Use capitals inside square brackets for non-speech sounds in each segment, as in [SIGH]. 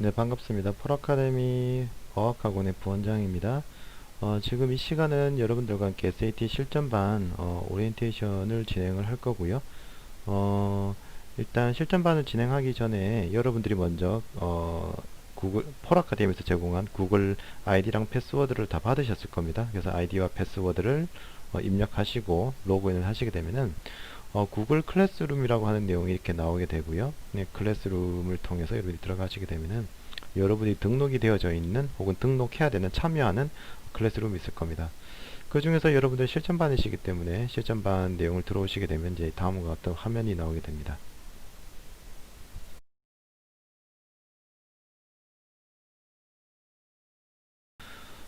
네, 반갑습니다. 폴아카데미 어학학원의 부원장입니다. 어, 지금 이 시간은 여러분들과 함께 SAT 실전반 어, 오리엔테이션을 진행을 할 거고요. 어, 일단 실전반을 진행하기 전에 여러분들이 먼저 어, 구글 폴아카데미에서 제공한 구글 아이디랑 패스워드를 다 받으셨을 겁니다. 그래서 아이디와 패스워드를 어, 입력하시고 로그인을 하시게 되면은 어, 구글 클래스룸이라고 하는 내용이 이렇게 나오게 되고요. 네, 클래스룸을 통해서 여러분이 들어가시게 되면은 여러분이 등록이 되어져 있는 혹은 등록해야 되는 참여하는 클래스룸이 있을 겁니다. 그 중에서 여러분들 실전반이시기 때문에 실전반 내용을 들어오시게 되면 이제 다음과 같은 화면이 나오게 됩니다.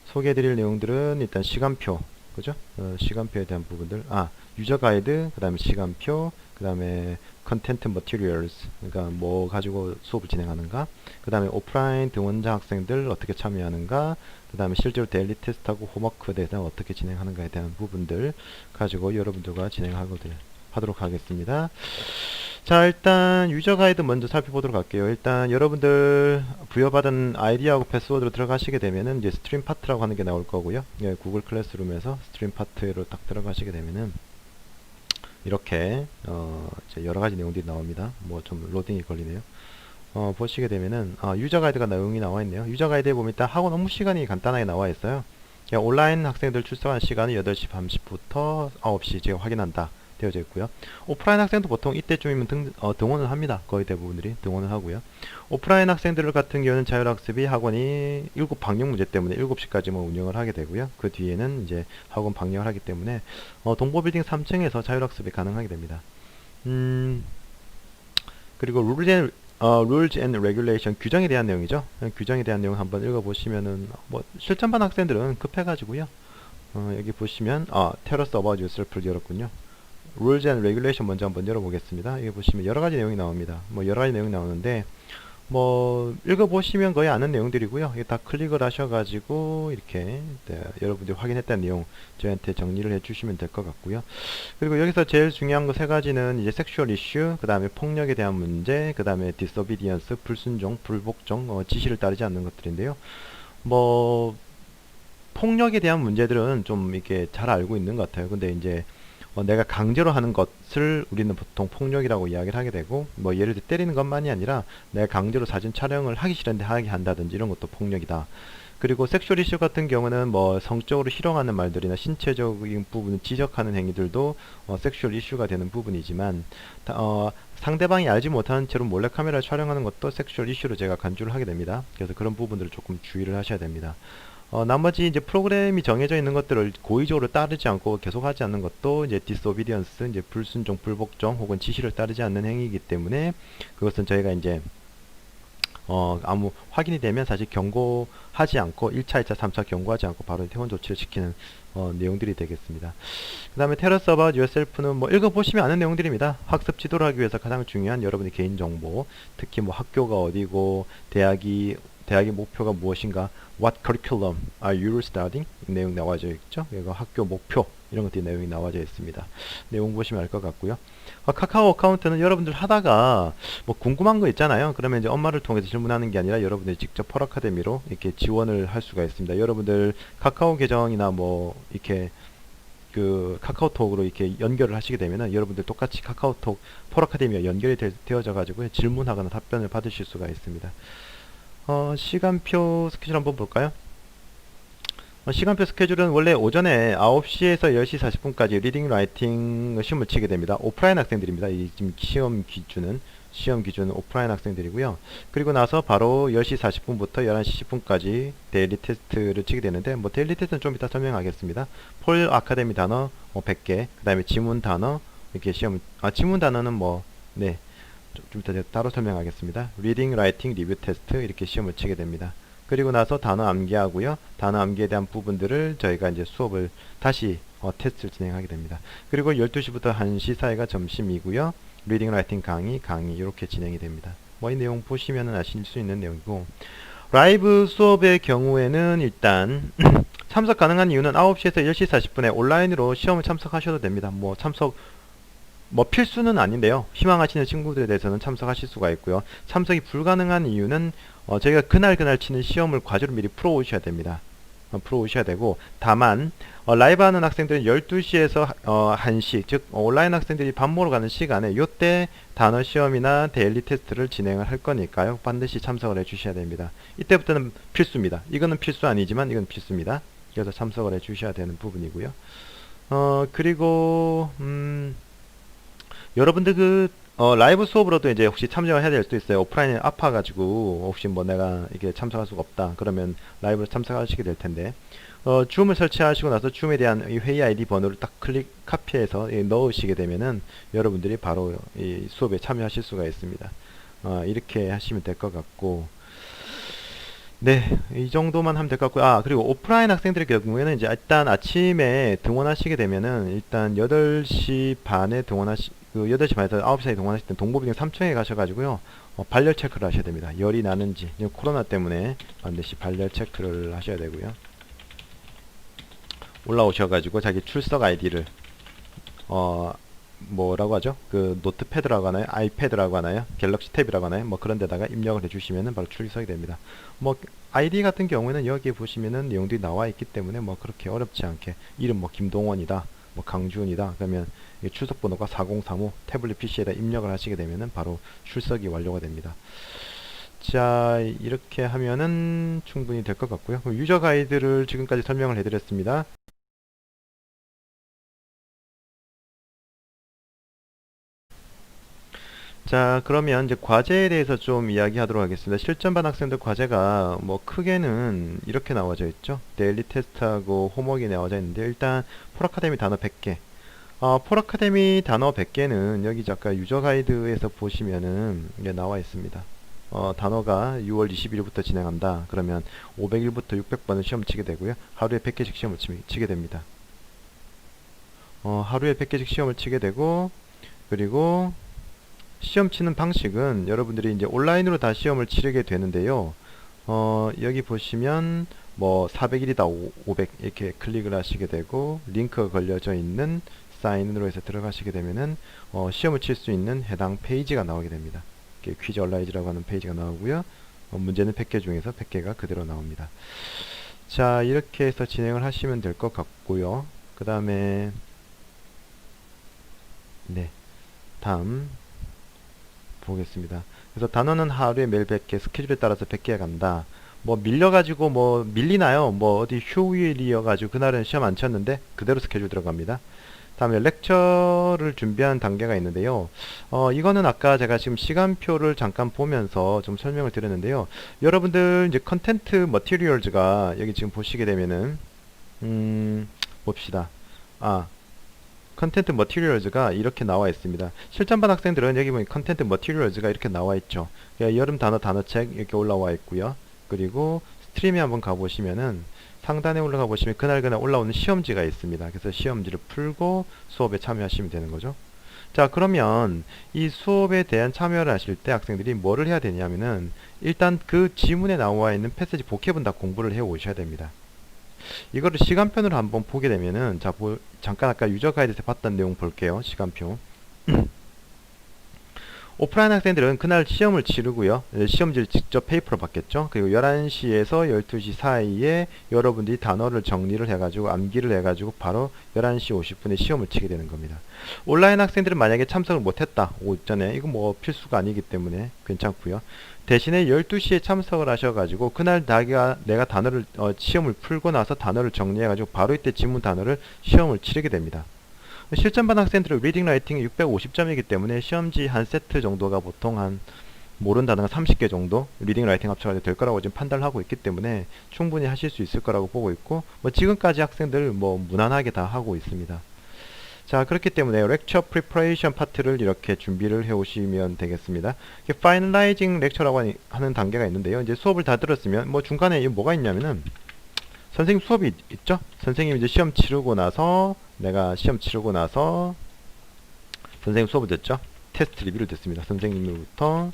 소개해드릴 내용들은 일단 시간표, 그죠? 어, 시간표에 대한 부분들, 아 유저 가이드, 그 다음에 시간표, 그 다음에 컨텐트 머티리얼스, 그러니까 뭐 가지고 수업을 진행하는가, 그 다음에 오프라인 등원자 학생들 어떻게 참여하는가, 그 다음에 실제로 데일리 테스트하고 홈워크에 대해서 어떻게 진행하는가에 대한 부분들 가지고 여러분들과 진행하도록 하겠습니다. 자 일단 유저 가이드 먼저 살펴보도록 할게요. 일단 여러분들 부여받은 아이디하고 패스워드로 들어가시게 되면은 이제 스트림 파트라고 하는 게 나올 거고요. 예, 구글 클래스룸에서 스트림 파트로 딱 들어가시게 되면은 이렇게 어 이제 여러 가지 내용들이 나옵니다. 뭐 좀 로딩이 걸리네요. 어 보시게 되면은 아, 유저 가이드가 내용이 나와 있네요. 유저 가이드에 보면 일단 학원 업무 시간이 간단하게 나와 있어요. 예, 온라인 학생들 출석하는 시간은 8시 30분부터 9시 제가 확인한다 되어져 있고요. 오프라인 학생도 보통 이때쯤이면 등, 어, 등원을 합니다. 거의 대부분들이 등원을 하고요. 오프라인 학생들 같은 경우는 자율학습이 학원이 7 방역 문제 때문에 7시까지만 운영을 하게 되고요. 그 뒤에는 이제 학원 방역을 하기 때문에 어, 동보빌딩 3층에서 자율학습이 가능하게 됩니다. 음, 그리고 룰 앤, 어, rules and regulation 규정에 대한 내용이죠. 규정에 대한 내용 한번 읽어보시면은 뭐 실전반 학생들은 급해가지고요. 어, 여기 보시면 아, tell us about yourself를 열었군요. Rules and regulation 먼저 한번 열어보겠습니다. 여기 보시면 여러 가지 내용이 나옵니다. 뭐 여러 가지 내용이 나오는데 뭐 읽어보시면 거의 아는 내용들이고요. 이게 다 클릭을 하셔가지고 이렇게 네, 여러분들이 확인했다는 내용 저희한테 정리를 해주시면 될 것 같고요. 그리고 여기서 제일 중요한 거 세 가지는 이제 섹슈얼 이슈, 그 다음에 폭력에 대한 문제, 그 다음에 디서비디언스, 불순종, 불복종, 어, 지시를 따르지 않는 것들인데요. 뭐 폭력에 대한 문제들은 좀 이렇게 잘 알고 있는 것 같아요. 근데 이제 어, 내가 강제로 하는 것을 우리는 보통 폭력이라고 이야기를 하게 되고 뭐 예를 들어 때리는 것만이 아니라 내가 강제로 사진 촬영을 하기 싫은데 하게 한다든지 이런 것도 폭력이다. 그리고 섹슈얼 이슈 같은 경우는 뭐 성적으로 희롱하는 말들이나 신체적인 부분을 지적하는 행위들도 어, 섹슈얼 이슈가 되는 부분이지만 어, 상대방이 알지 못하는 채로 몰래카메라를 촬영하는 것도 섹슈얼 이슈로 제가 간주를 하게 됩니다. 그래서 그런 부분들을 조금 주의를 하셔야 됩니다. 어, 나머지 이제 프로그램이 정해져 있는 것들을 고의적으로 따르지 않고 계속하지 않는 것도 이제 디스오비디언스, 이제 불순종, 불복종 혹은 지시를 따르지 않는 행위이기 때문에 그것은 저희가 이제 어, 아무 확인이 되면 사실 경고하지 않고 1차, 2차, 3차 경고하지 않고 바로 퇴원 조치를 시키는 어, 내용들이 되겠습니다. 그 다음에 테러 서버 yourself는 뭐 읽어보시면 아는 내용들입니다. 학습 지도를 하기 위해서 가장 중요한 여러분의 개인정보, 특히 뭐 학교가 어디고, 대학이 대학의 목표가 무엇인가 What curriculum are you studying? 내용 나와져 있죠. 이거 학교 목표 이런 것들이 내용이 나와져 있습니다. 내용 보시면 알 것 같고요. 어, 카카오 어카운트는 여러분들 하다가 뭐 궁금한 거 있잖아요. 그러면 이제 엄마를 통해서 질문하는 게 아니라 여러분들이 직접 펄 아카데미로 이렇게 지원을 할 수가 있습니다. 여러분들 카카오 계정이나 뭐 이렇게 그 카카오톡으로 이렇게 연결을 하시게 되면은 여러분들 똑같이 카카오톡 펄 아카데미와 연결이 되, 어져 가지고 질문하거나 답변을 받으실 수가 있습니다. 어, 시간표 스케줄 한번 볼까요? 어, 시간표 스케줄은 원래 오전에 9시에서 10시 40분까지 리딩 라이팅 시험을 치게 됩니다. 오프라인 학생들입니다. 이 지금 시험 기준은 시험 기준은 오프라인 학생들이고요. 그리고 나서 바로 10시 40분부터 11시 10분까지 데일리 테스트를 치게 되는데 뭐 데일리 테스트는 좀 이따 설명하겠습니다. 폴 아카데미 단어 뭐 100개, 그 다음에 지문 단어 이렇게 시험 아 지문 단어는 뭐 네. 좀 이따 따로 설명하겠습니다. 리딩, 라이팅, 리뷰 테스트 이렇게 시험을 치게 됩니다. 그리고 나서 단어 암기하고요. 단어 암기에 대한 부분들을 저희가 이제 수업을 다시 어, 테스트를 진행하게 됩니다. 그리고 12시부터 1시 사이가 점심이고요. 리딩, 라이팅 강의, 강의 이렇게 진행이 됩니다. 뭐 이 내용 보시면 아실 수 있는 내용이고 라이브 수업의 경우에는 일단 [CLEARS THROAT] 참석 가능한 이유는 9시에서 10시 40분에 온라인으로 시험을 참석하셔도 됩니다. 뭐 참석 뭐 필수는 아닌데요. 희망하시는 친구들에 대해서는 참석하실 수가 있고요. 참석이 불가능한 이유는 어, 저희가 그날 그날 치는 시험을 과제로 미리 풀어 오셔야 됩니다. 어, 풀어 오셔야 되고 다만 어, 라이브 하는 학생들은 12시에서 어, 1시 즉 어, 온라인 학생들이 밥 먹으러 가는 시간에 요때 단어 시험이나 데일리 테스트를 진행을 할 거니까요. 반드시 참석을 해 주셔야 됩니다. 이때부터는 필수입니다. 이거는 필수 아니지만 이건 필수입니다. 그래서 참석을 해 주셔야 되는 부분이고요. 어 그리고 음 여러분들 그 어, 라이브 수업으로도 이제 혹시 참석을 해야 될 수도 있어요. 오프라인에 아파가지고 혹시 뭐 내가 이게 참석할 수가 없다. 그러면 라이브로 참석하시게 될 텐데 어, 줌을 설치하시고 나서 줌에 대한 이 회의 아이디 번호를 딱 클릭 카피해서 이 넣으시게 되면은 여러분들이 바로 이 수업에 참여하실 수가 있습니다. 어, 이렇게 하시면 될 것 같고 네, 이 정도만 하면 될 것 같고요. 아, 그리고 오프라인 학생들의 경우에는 이제 일단 아침에 등원하시게 되면은 일단 8시 반에 등원하시, 그 8시 반에서 9시 사이 등원하실 때 동보병 3층에 가셔가지고요. 어, 발열 체크를 하셔야 됩니다. 열이 나는지. 지금 코로나 때문에 반드시 발열 체크를 하셔야 되고요. 올라오셔가지고 자기 출석 아이디를 어 뭐라고 하죠? 그 노트패드라고 하나요? 아이패드라고 하나요? 갤럭시 탭이라고 하나요? 뭐 그런 데다가 입력을 해주시면은 바로 출석이 됩니다. 뭐 아이디 같은 경우에는 여기에 보시면은 내용들이 나와 있기 때문에 뭐 그렇게 어렵지 않게 이름 뭐 김동원이다, 뭐 강준이다. 그러면 이 출석 번호가 4035 태블릿 PC에다 입력을 하시게 되면은 바로 출석이 완료가 됩니다. 자 이렇게 하면은 충분히 될 것 같고요. 유저 가이드를 지금까지 설명을 해드렸습니다. 자, 그러면 이제 과제에 대해서 좀 이야기하도록 하겠습니다. 실전반 학생들 과제가 뭐 크게는 이렇게 나와져 있죠. 데일리 테스트하고 홈워크가 나와져 있는데 일단 폴아카데미 단어 100개. 어, 폴아카데미 단어 100개는 여기 아까 유저 가이드에서 보시면은 이게 나와 있습니다. 어, 단어가 6월 20일부터 진행한다. 그러면 500일부터 600번을 시험 치게 되고요. 하루에 100개씩 시험을 치, 치게 됩니다. 어, 하루에 100개씩 시험을 치게 되고 그리고 시험 치는 방식은 여러분들이 이제 온라인으로 다 시험을 치르게 되는데요. 어, 여기 보시면 뭐 400일이다 500 이렇게 클릭을 하시게 되고 링크가 걸려져 있는 사인으로 해서 들어가시게 되면은 어, 시험을 칠 수 있는 해당 페이지가 나오게 됩니다. 퀴즈 얼라이즈라고 하는 페이지가 나오고요. 어, 문제는 100개 중에서 100개가 그대로 나옵니다. 자 이렇게 해서 진행을 하시면 될 것 같고요. 그 다음에 네 다음 보겠습니다. 그래서 단어는 하루에 매일 100개, 스케줄에 따라서 100개 간다. 뭐 밀려가지고 뭐 밀리나요? 뭐 어디 휴일이어가지고 그날은 시험 안 쳤는데 그대로 스케줄 들어갑니다. 다음에 렉처를 준비하는 단계가 있는데요. 어, 이거는 아까 제가 지금 시간표를 잠깐 보면서 좀 설명을 드렸는데요. 여러분들 이제 컨텐트 머티리얼즈가 여기 지금 보시게 되면은 음, 봅시다. 아, 컨텐트 머티리얼즈가 이렇게 나와 있습니다. 실전반 학생들은 여기 보면 컨텐트 머티리얼즈가 이렇게 나와 있죠. 그러니까 여름 단어 단어책 이렇게 올라와 있고요. 그리고 스트림에 한번 가보시면은 상단에 올라가 보시면 그날그날 올라오는 시험지가 있습니다. 그래서 시험지를 풀고 수업에 참여하시면 되는 거죠. 자 그러면 이 수업에 대한 참여를 하실 때 학생들이 뭐를 해야 되냐면은 일단 그 지문에 나와 있는 패스지 복합은 다 공부를 해 오셔야 됩니다. 이거를 시간편으로 한번 보게 되면은 자 보, 잠깐 아까 유저 가이드에서 봤던 내용 볼게요. 시간표. [CLEARS THROAT] 오프라인 학생들은 그날 시험을 치르고요. 네, 시험지를 직접 페이퍼로 받겠죠. 그리고 11시에서 12시 사이에 여러분들이 단어를 정리를 해가지고 암기를 해가지고 바로 11시 50분에 시험을 치게 되는 겁니다. 온라인 학생들은 만약에 참석을 못했다. 오전에 이거 뭐 필수가 아니기 때문에 괜찮고요. 대신에 12시에 참석을 하셔가지고 그날 내가, 내가 단어를 어, 시험을 풀고 나서 단어를 정리해가지고 바로 이때 지문 단어를 시험을 치르게 됩니다. 실전반 학생들은 리딩 라이팅이 650점이기 때문에 시험지 한 세트 정도가 보통 한 모르는 단어가 30개 정도 리딩 라이팅 합쳐가지고 될 거라고 지금 판단을 하고 있기 때문에 충분히 하실 수 있을 거라고 보고 있고 뭐 지금까지 학생들 뭐 무난하게 다 하고 있습니다. 자 그렇기 때문에 렉처 프리퍼레이션 파트를 이렇게 준비를 해 오시면 되겠습니다. 파이널라이징 렉처라고 하는 단계가 있는데요. 이제 수업을 다 들었으면 뭐 중간에 뭐가 있냐면은 선생님 수업이 있, 있죠? 선생님 이제 시험 치르고 나서 내가 시험 치르고 나서 선생님 수업을 듣죠? 테스트 리뷰를 듣습니다. 선생님으로부터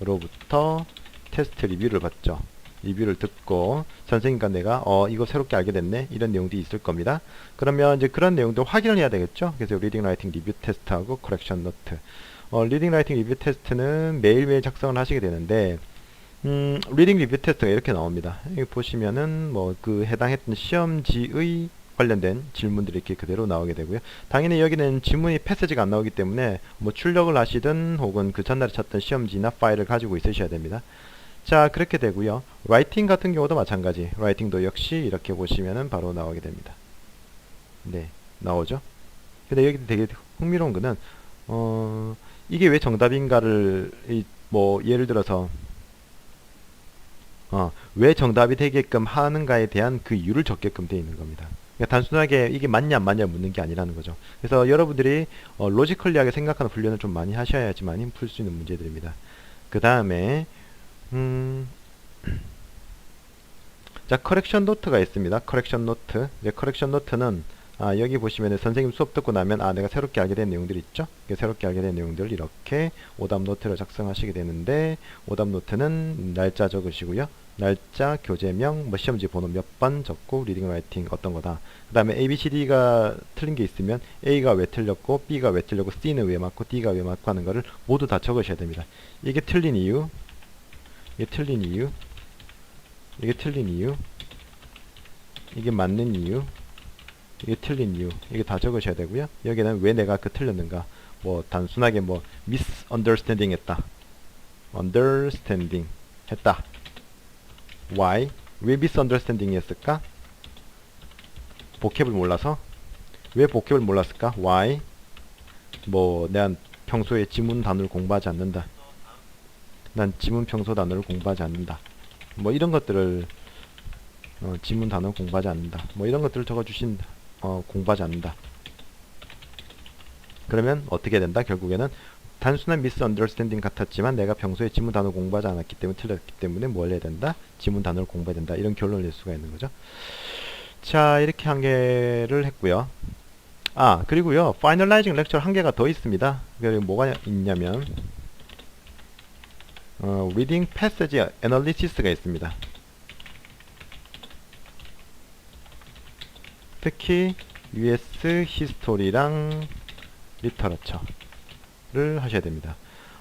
로부터 테스트 리뷰를 받죠. 리뷰를 듣고 선생님과 내가 어 이거 새롭게 알게 됐네 이런 내용들이 있을 겁니다. 그러면 이제 그런 내용들 확인을 해야 되겠죠. 그래서 리딩 라이팅 리뷰 테스트하고 커렉션 노트. 어, 리딩 라이팅 리뷰 테스트는 매일매일 작성을 하시게 되는데 음, 리딩 리뷰 테스트가 이렇게 나옵니다. 여기 보시면은 뭐 그 해당했던 시험지의 관련된 질문들이 이렇게 그대로 나오게 되고요. 당연히 여기는 지문이 패스지가 안 나오기 때문에 뭐 출력을 하시든 혹은 그 전날에 쳤던 시험지나 파일을 가지고 있으셔야 됩니다. 자 그렇게 되고요. 라이팅 같은 경우도 마찬가지. 라이팅도 역시 이렇게 보시면은 바로 나오게 됩니다. 네 나오죠. 근데 여기 되게 흥미로운 거는 어 이게 왜 정답인가를 이, 뭐 예를 들어서 어, 왜 정답이 되게끔 하는가에 대한 그 이유를 적게끔 되어 있는 겁니다. 그러니까 단순하게 이게 맞냐 안 맞냐 묻는 게 아니라는 거죠. 그래서 여러분들이 어, 로지컬리하게 생각하는 훈련을 좀 많이 하셔야지만 풀 수 있는 문제들입니다. 그 다음에 음, [CLEARS THROAT] 자 커렉션 노트가 있습니다. 커렉션 노트. 이제 커렉션 노트는 아, 여기 보시면은 선생님 수업 듣고 나면 아 내가 새롭게 알게 된 내용들 있죠? 새롭게 알게 된 내용들 이렇게 오답 노트를 작성하시게 되는데 오답 노트는 날짜 적으시고요. 날짜, 교재명, 뭐 시험지 번호 몇 번 적고 리딩 라이팅 어떤 거다. 그 다음에 A, B, C, D가 틀린 게 있으면 A가 왜 틀렸고 B가 왜 틀렸고 C는 왜 맞고 D가 왜 맞고 하는 거를 모두 다 적으셔야 됩니다. 이게 틀린 이유, 이게 틀린 이유, 이게 틀린 이유, 이게 맞는 이유, 이게 틀린 이유? 이게 다 적으셔야 되고요. 여기는 왜 내가 그 틀렸는가? 뭐 단순하게 뭐 misunderstanding 했다. Understanding 했다 why 왜 misunderstanding 했을까? 보캡을 몰라서? 왜 보캡을 몰랐을까? why? 뭐 내가 평소에 지문 단어를 공부하지 않는다. 난 지문 평소 단어를 공부하지 않는다. 뭐 이런 것들을 어, 지문 단어 공부하지 않는다. 뭐 이런 것들을 적어 주신다 어, 공부하지 않는다. 그러면 어떻게 된다? 결국에는 단순한 미스 언더스탠딩 같았지만 내가 평소에 지문 단어 공부하지 않았기 때문에 틀렸기 때문에 뭘 해야 된다? 지문 단어를 공부해야 된다. 이런 결론을 낼 수가 있는 거죠. 자, 이렇게 한 개를 했고요. 아, 그리고요. 파이널라이징 렉처 한 개가 더 있습니다. 그리고 뭐가 있냐면 어, 리딩 패세지 애널리시스가 있습니다. 특히 US 히스토리랑 리터러처 를 하셔야 됩니다.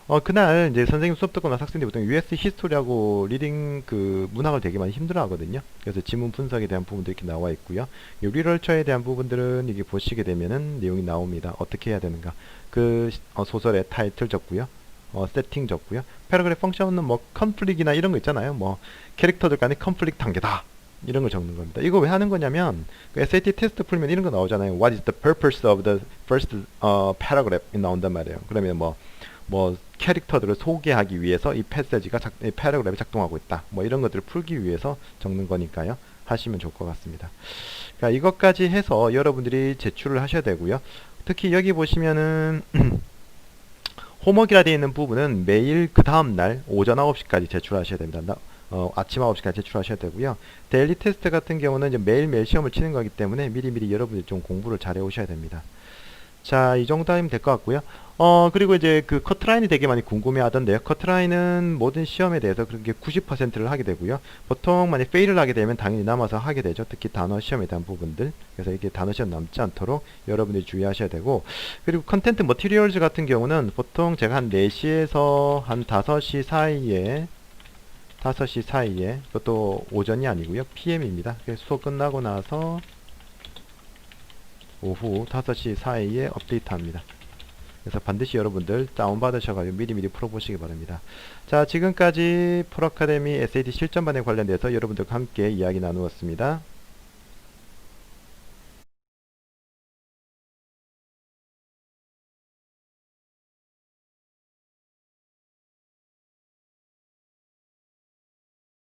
어, 그날 이제 선생님 수업 듣고 나서 학생들이 보통 US 히스토리하고 리딩 그 문학을 되게 많이 힘들어 하거든요. 그래서 지문 분석에 대한 부분도 이렇게 나와 있고요. 이 리터처에 대한 부분들은 이게 보시게 되면은 내용이 나옵니다. 어떻게 해야 되는가. 그 어, 소설의 타이틀 적고요. 어, 세팅 적고요. 패러그래프 펑션은 뭐 컨플릭이나 이런 거 있잖아요. 뭐 캐릭터들 간의 컨플릭 단계다. 이런 걸 적는 겁니다. 이거 왜 하는 거냐면 그 SAT 테스트 풀면 이런 거 나오잖아요. What is the purpose of the first uh, paragraph? 이 나온단 말이에요. 그러면 뭐, 뭐, 캐릭터들을 소개하기 위해서 이 패세지가 작, 이 패러그래프가 작동하고 있다. 뭐 이런 것들을 풀기 위해서 적는 거니까요. 하시면 좋을 것 같습니다. 그러니까 이것까지 해서 여러분들이 제출을 하셔야 되고요. 특히 여기 보시면은 [CLEARS THROAT] 홈워크라 되어 있는 부분은 매일 그 다음 날 오전 9시까지 제출하셔야 됩니다. 어, 아침 9시까지 제출하셔야 되고요. 데일리 테스트 같은 경우는 이제 매일매일 시험을 치는 거기 때문에 미리미리 여러분들이 좀 공부를 잘 해 오셔야 됩니다. 자, 이 정도 하면 될 것 같고요. 어, 그리고 이제 그 커트라인이 되게 많이 궁금해 하던데요. 커트라인은 모든 시험에 대해서 그렇게 90%를 하게 되고요. 보통 만약 페일을 하게 되면 당연히 남아서 하게 되죠. 특히 단어 시험에 대한 부분들. 그래서 이게 단어 시험 남지 않도록 여러분들이 주의하셔야 되고. 그리고 컨텐트 머티리얼즈 같은 경우는 보통 제가 한 4시에서 한 5시 사이에 5시 사이에 그것도 오전이 아니고요. PM입니다. 수업 끝나고 나서 오후 5시 사이에 업데이트 합니다. 그래서 반드시 여러분들 다운받으셔가지고 미리미리 풀어보시기 바랍니다. 자 지금까지 프로아카데미 SAT 실전반에 관련돼서 여러분들과 함께 이야기 나누었습니다